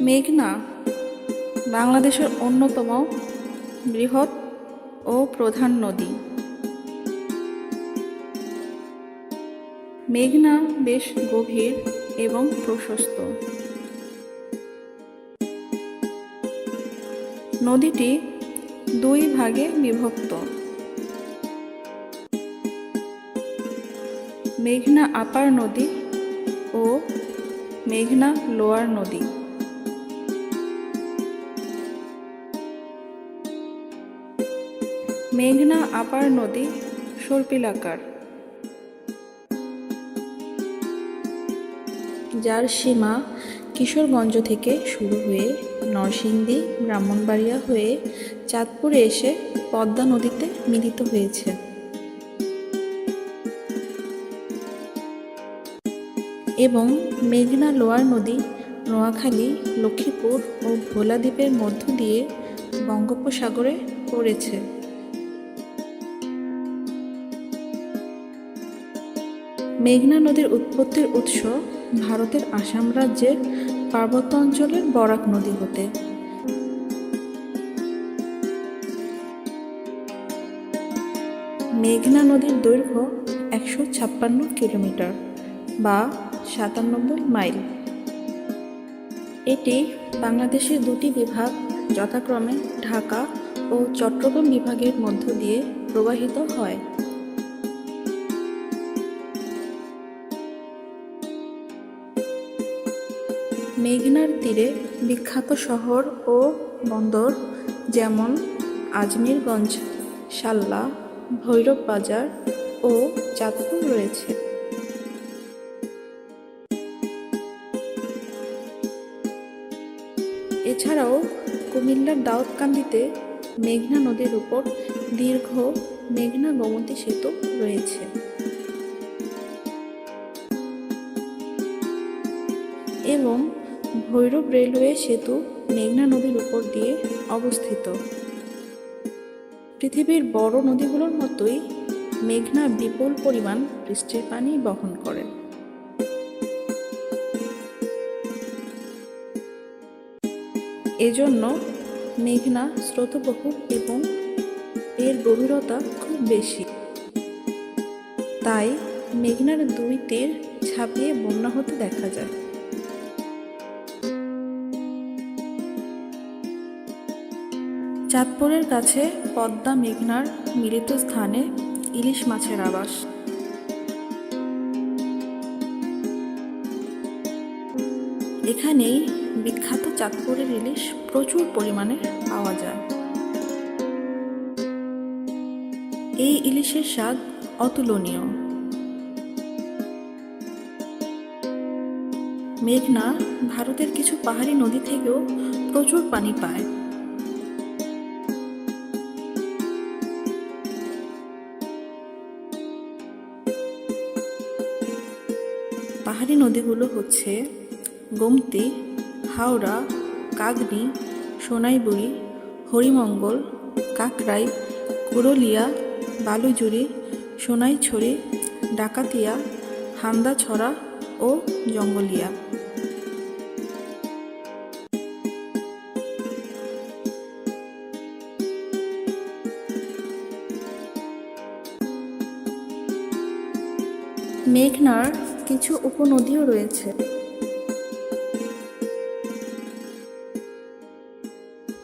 মেঘনা বাংলাদেশের অন্যতম বৃহৎ ও প্রধান নদী। মেঘনা বেশ গভীর এবং প্রশস্ত। নদীটি দুই ভাগে বিভক্ত। মেঘনা আপার নদী ও মেঘনা লোয়ার নদী। মেঘনা আপার নদী, সর্পিলাকার। যার সীমা কিশোরগঞ্জ থেকে শুরু হয়ে নরসিংদী, ব্রাহ্মণবাড়িয়া হয়ে চাঁদপুরে এসে পদ্মা নদীতে মিলিত হয়েছে। এবং মেঘনা লোয়ার নদী, নোয়াখালী, লক্ষ্মীপুর ও ভোলা দ্বীপের মধ্য দিয়ে বঙ্গোপসাগরে পড়েছে। মেঘনা নদীর উৎপত্তির উৎস ভারতের আসাম রাজ্যের পার্বত্য অঞ্চলের বরাক নদী হতে। মেঘনা নদীর দৈর্ঘ্য একশো ছাপ্পান্ন কিলোমিটার বা সাতানব্বই মাইল। এটি বাংলাদেশের দুটি বিভাগ যথাক্রমে ঢাকা ও চট্টগ্রাম বিভাগের মধ্য দিয়ে প্রবাহিত হয়। মেঘনার তীরে বিখ্যাত শহর ও বন্দর যেমন আজমিরগঞ্জ সাল্লা ভৈরব বাজার ও চাঁদপুর রয়েছে। এছাড়াও কুমিল্লার দাউদকান্দিতে মেঘনা নদীর উপর দীর্ঘ মেঘনা গোমতী সেতু রয়েছে। এবং ভৈরব রেলওয়ে সেতু মেঘনা নদীর উপর দিয়ে অবস্থিত। পৃথিবীর বড় নদীগুলোর মতোই মেঘনা বিপুল পরিমাণ বৃষ্টির পানি বহন করে। এজন্য মেঘনা স্রোতবহুল এবং এর গভীরতা খুব বেশি। তাই মেঘনার দুই তীর ছাপিয়ে বন্যা হতে দেখা যায়। চাঁদপুরের কাছে পদ্মা মেঘনার মিলিত স্থানে ইলিশ মাছের আবাস। এখানেই বিখ্যাত চাঁদপুরের ইলিশ প্রচুর পরিমাণে পাওয়া যায়। এই ইলিশের স্বাদ অতুলনীয়। মেঘনা ভারতের কিছু পাহাড়ি নদী থেকেও প্রচুর পানি পায়। পাহাড়ি নদীগুলো হচ্ছে গোমতী, হাওড়া কাগনি সোনাইবুড়ি হরিমঙ্গল, কাকরাই, কুরলিয়া বালুজুরি সোনাইছড়ি, ডাকাতিয়া, হান্দাছড়া ও জঙ্গলিয়া। মেঘনার কিছু উপনদীও রয়েছে।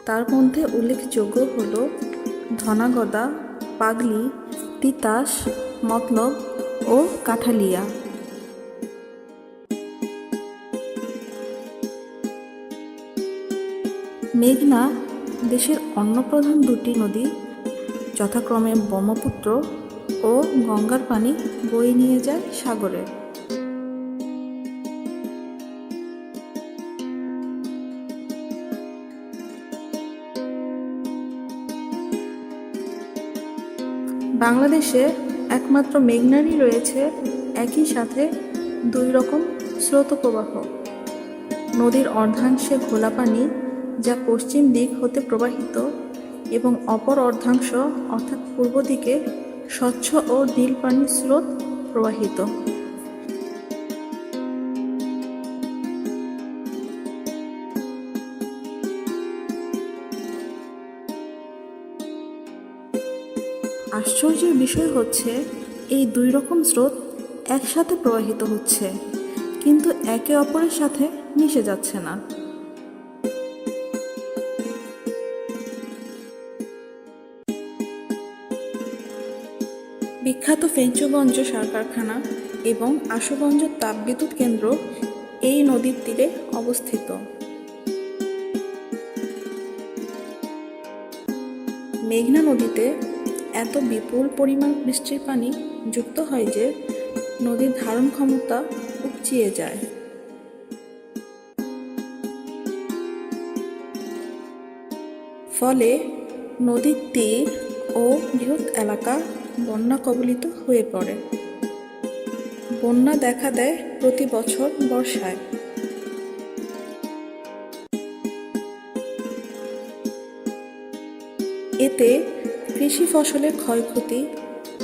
তার মধ্যে উল্লেখযোগ্য হল ধনাগদা, পাগলি, তিতাস, মতলব ও কাঠালিয়া। মেঘনা দেশের অন্য প্রধান দুটি নদী, যথাক্রমে ব্রহ্মপুত্র ও গঙ্গার পানি বয়ে নিয়ে যায় সাগরে। বাংলাদেশে একমাত্র মেঘনারই রয়েছে একই সাথে দুই রকম স্রোত প্রবাহ নদীর অর্ধাংশে ঘোলা পানি যা পশ্চিম দিক হতে প্রবাহিত এবং অপর অর্ধাংশ অর্থাৎ পূর্ব দিকে স্বচ্ছ ও নীল পানির স্রোত প্রবাহিত। আশ্চর্যের বিষয় হচ্ছে, এই দুই রকম স্রোত একসাথে প্রবাহিত হচ্ছে, কিন্তু একে অপরের সাথে মিশে যাচ্ছে না। বিখ্যাত ফেঞ্চুগঞ্জ সার কারখানা এবং আশুগঞ্জ তাপবিদ্যুৎ কেন্দ্র এই নদীর তীরে অবস্থিত। মেঘনা নদীতে এত বিপুল পরিমাণ বৃষ্টির পানি যুক্ত হয় যে নদীর ধারণ ক্ষমতা উপচিয়ে যায়। ফলে নদীর তীর ও বৃহৎ এলাকা বন্যা কবলিত হয়ে পড়ে। বন্যা দেখা দেয় প্রতি বছর বর্ষায়। এতে কৃষি ফসলের ক্ষয়ক্ষতি,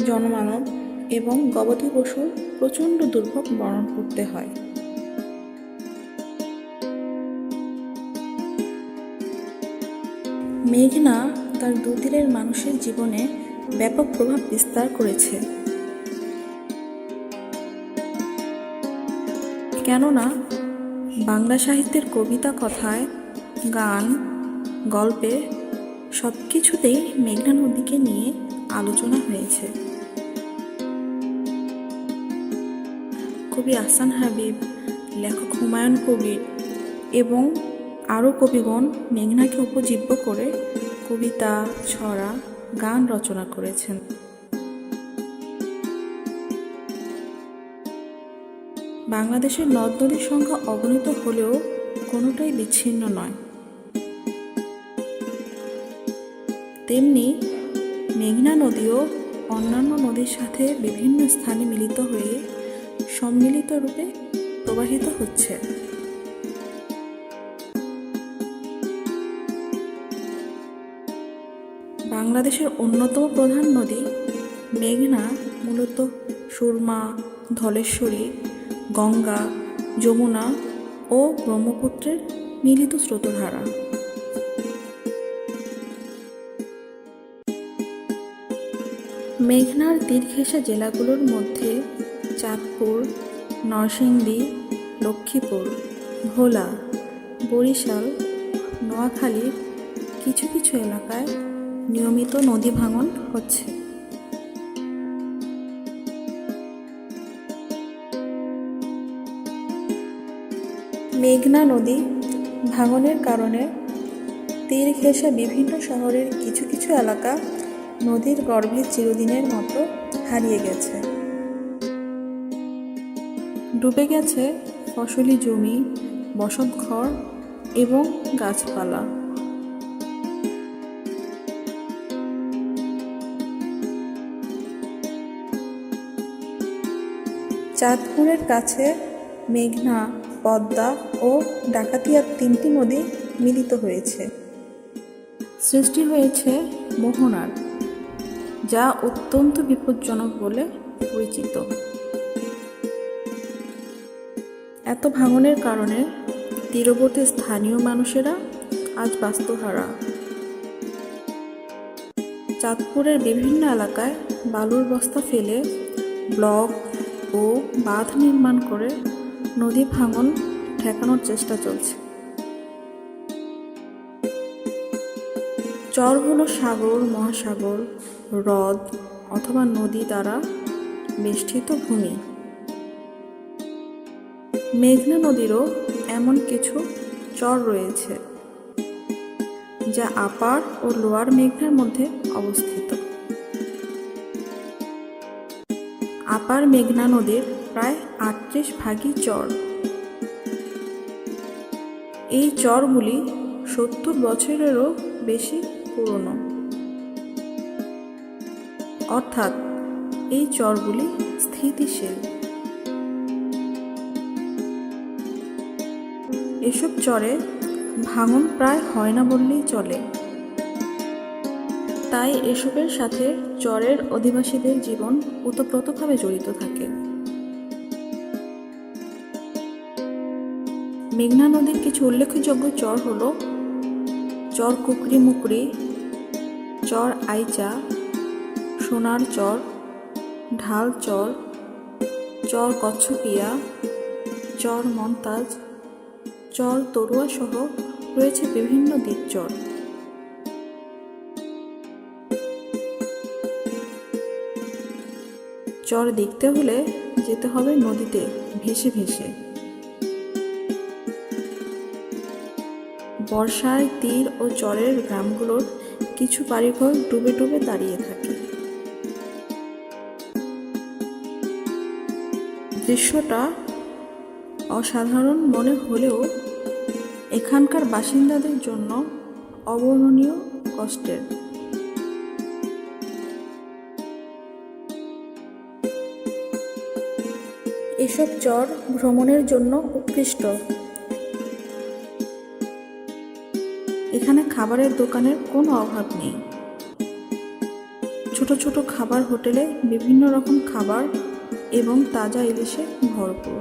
জনমানব এবং গবাদি পশুর প্রচণ্ড দুর্ভোগ বরণ করতে হয়। মেঘনা তার দুতীরের মানুষের জীবনে ব্যাপক প্রভাব বিস্তার করেছে। কেননা, বাংলা সাহিত্যের কবিতা কথায় গান, গল্পে সব কিছুতেই মেঘনা নদীকে নিয়ে আলোচনা হয়েছে। কবি আহসান হাবিব, লেখক হুমায়ুন কবির এবং আরও কবিগণ মেঘনাকে উপজীব্য করে কবিতা, ছড়া, গান রচনা করেছেন। বাংলাদেশের নদ নদীর সংখ্যা অগণিত হলেও কোনোটাই বিচ্ছিন্ন নয়। তেমনি মেঘনা নদীও অন্যান্য নদীর সাথে বিভিন্ন স্থানে মিলিত হয়ে সম্মিলিত রূপে প্রবাহিত হচ্ছে। বাংলাদেশের অন্যতম প্রধান নদী মেঘনা, মূলত সুরমা, ধলেশ্বরী, গঙ্গা, যমুনা ও ব্রহ্মপুত্রের মিলিত স্রোতধারা। মেঘনার তীর ঘেঁষা জেলাগুলোর মধ্যে চাঁদপুর, নরসিংদী, লক্ষ্মীপুর, ভোলা, বরিশাল নোয়াখালীর কিছু কিছু এলাকায় নিয়মিত নদী ভাঙন হচ্ছে। মেঘনা নদী ভাঙনের কারণে তীর ঘেঁষা বিভিন্ন শহরের কিছু কিছু এলাকা নদীর গর্ভে চিরদিনের মতো হারিয়ে গেছে। ডুবে গেছে ফসলি জমি বসতঘর এবং গাছপালা। চাঁদপুরের কাছে মেঘনা, পদ্মা ও ডাকাতিয়ার তিনটি নদী মিলিত হয়েছে। সৃষ্টি হয়েছে মোহনার। যা অত্যন্ত বিপজ্জনক বলে পরিচিত। এত ভাঙনের কারণে তীরবর্তী স্থানীয় মানুষেরা আজ বাস্তুহারা। চাঁদপুরের বিভিন্ন এলাকায় বালুর বস্তা ফেলে ব্লক ও বাঁধ নির্মাণ করে নদী ভাঙন ঠেকানোর চেষ্টা চলছে। চর হলো সাগর, মহাসাগর হ্রদ অথবা নদী দ্বারা বেষ্টিত ভূমি। মেঘনা নদীরও এমন কিছু চর রয়েছে, যা আপার ও লোয়ার মেঘনার মধ্যে অবস্থিত। আপার মেঘনা নদীর প্রায় আটত্রিশ ভাগই চর। এই চরগুলি সত্তর বছরেরও বেশি পুরনো। অর্থাৎ এই চরগুলি স্থিতিশীল। এসব চরে ভাঙন প্রায় হয় না বললেই চলে। তাই এসবের সাথে চরের অধিবাসীদের জীবন ওতপ্রোতভাবে জড়িত থাকে। মেঘনা নদীর কিছু উল্লেখযোগ্য চর হল চর কুকরি মুকরি, চর আইচা সোনার চর, ঢাল চর চর কচ্ছপিয়া, চর মন্তাজ, চর তরুয়া সহ রয়েছে বিভিন্ন দ্বীপচর চর দেখতে হলে যেতে হবে নদীতে ভেসে ভেসে। বর্ষায় তীর ও চরের গ্রামগুলোর কিছু বাড়িঘর ডুবে ডুবে দাঁড়িয়ে থাকে। দৃশ্যটা অসাধারণ মনে হলেও এখানকার বাসিন্দাদের জন্য অবর্ণনীয় কষ্টের। এসব চর ভ্রমণের জন্য উৎকৃষ্ট। এখানে খাবারের দোকানের কোনো অভাব নেই। ছোট ছোট খাবার হোটেলে বিভিন্ন রকম খাবার এবং তাজা ইলিশে ভরপুর।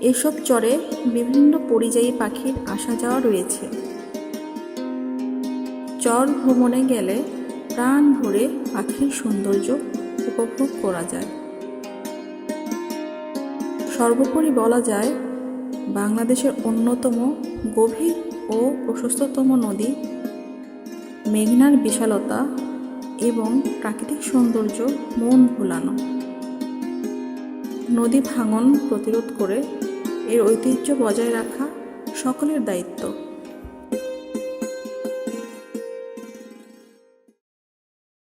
এসব চরে বিভিন্ন পরিযায়ী পাখির আসা যাওয়া রয়েছে। চর ভ্রমণে গেলে প্রাণ ভরে পাখির সৌন্দর্য উপভোগ করা যায়। সর্বোপরি বলা যায়, বাংলাদেশের অন্যতম গভীর ও প্রশস্ততম নদী মেঘনার বিশালতা এবং প্রাকৃতিক সৌন্দর্য মন ভোলানো। নদী ভাঙন প্রতিরোধ করে এর ঐতিহ্য বজায় রাখা সকলের দায়িত্ব।